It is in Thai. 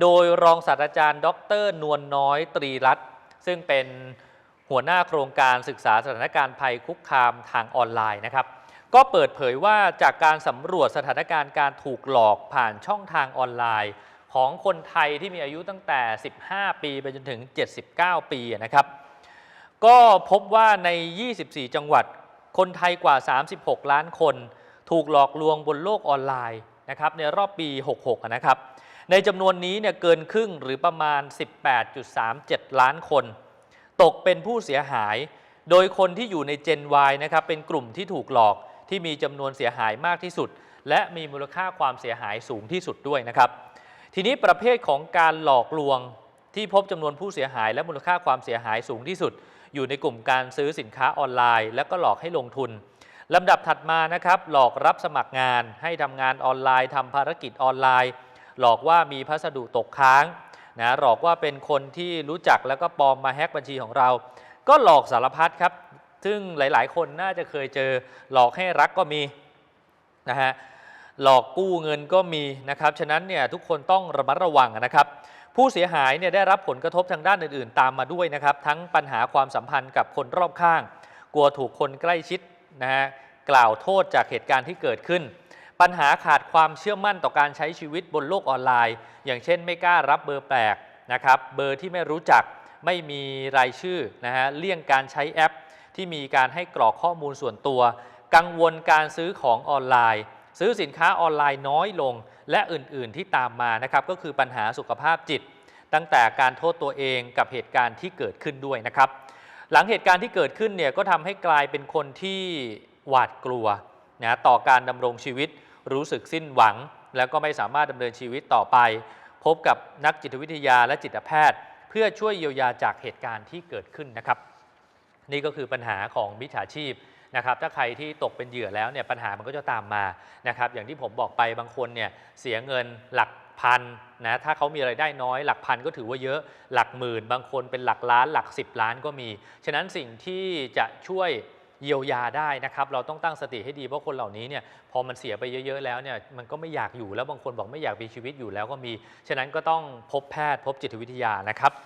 โดยรองศาสตราจารย์ ดร นวลน้อยตรีรัตน์ซึ่งเป็นหัวหน้าโครงการศึกษาสถานการณ์ภัยคุกคามทางออนไลน์นะครับ ก็เปิดเผยว่าจากการสำรวจสถานการณ์การถูกหลอกผ่านช่องทางออนไลน์ ของคนไทยที่มีอายุตั้งแต่ 15 ปีไปจนถึง 79 ปีนะครับ ก็พบว่าใน 24 จังหวัด คนไทยกว่า 36 ล้านคน ถูกหลอกลวงบนโลกออนไลน์นะครับในรอบปี 66 นะครับ ในจำนวนนี้เนี่ยเกินครึ่งหรือประมาณ 18.37 ล้านคน ตกเป็นผู้เสียหาย โดยคนที่อยู่ใน Gen Y นะครับเป็นกลุ่มที่ถูกหลอกที่มีจำนวนเสียหายมากที่สุด และมีมูลค่าความเสียหายสูงที่สุดด้วยนะครับ ทีนี้ประเภทของการหลอกลวงที่พบจำนวนผู้เสียหาย และมูลค่าความเสียหายสูงที่สุด อยู่ในกลุ่มการซื้อสินค้าออนไลน์ แล้วก็หลอกให้ลงทุนลำดับถัดมานะครับ หลอกรับสมัครงาน ให้ทำงานออนไลน์ทำภารกิจออนไลน์ หลอกว่ามีพัสดุตกค้างนะหลอกว่าเป็นคนที่รู้จักแล้วก็ปลอมมาแฮ็กบัญชีของเรา ก็หลอกสารพัดครับ ซึ่งหลาย ๆ คนน่าจะเคยเจอหลอกให้รักก็มีนะฮะหลอกกู้เงินก็มีนะครับฉะนั้นเนี่ยทุกคนต้องระมัดระวังนะครับผู้เสียหายเนี่ยได้รับผลกระทบทางด้านอื่น ๆ ตามมาด้วยนะครับ ทั้งปัญหาความสัมพันธ์กับคนรอบข้าง กลัวถูกคนใกล้ชิดนะฮะกล่าวโทษจากเหตุการณ์ที่เกิดขึ้น ปัญหาขาดความเชื่อมั่นต่อการใช้ชีวิตบนโลกออนไลน์ อย่างเช่นไม่กล้ารับเบอร์แปลกนะครับ เบอร์ที่ไม่รู้จัก ไม่มีรายชื่อนะฮะ เลี่ยงการใช้แอป ที่มีการให้กรอกข้อมูลส่วนตัว กังวลการซื้อของออนไลน์ ซื้อสินค้าออนไลน์น้อยลง และอื่นๆที่ตามมานะครับ ก็คือปัญหาสุขภาพจิต ตั้งแต่การโทษตัวเองกับเหตุการณ์ที่เกิดขึ้นด้วยนะครับ หลังเหตุการณ์ที่เกิดขึ้นเนี่ยก็ทำให้กลายเป็นคนที่หวาดกลัวนะต่อการดำรงชีวิต รู้สึกสิ้นหวัง แล้วก็ไม่สามารถดำเนินชีวิตต่อไป พบกับนักจิตวิทยาและจิตแพทย์ เพื่อช่วยเยียวยาจากเหตุการณ์ที่เกิดขึ้นนะครับ นี่ก็คือปัญหาของมิจฉาชีพนะครับถ้าใครที่ตกเป็นเหยื่อแล้วเนี่ยปัญหามันก็จะตามมานะครับอย่างที่ผมบอกไปบางคนเนี่ยเสียเงินหลักพันนะถ้าเขามีไรายได้น้อยหลักพันก็ถือว่าเยอะหลักหมื่น บางคนเป็นหลักล้านหลัก 10 ล้านก็มี ฉะนั้นสิ่งที่จะช่วย เยียวยาได้นะครับ เราต้องตั้งสติให้ดีเพราะคนเหล่านี้เนี่ยพอมันเสียไปเยอะๆแล้วเนี่ยมันก็ไม่อยากอยู่แล้วบางคนบอกไม่อยากมีชีวิตอยู่แล้วก็มี ฉะนั้นก็ต้องพบแพทย์พบจิตวิทยานะครับ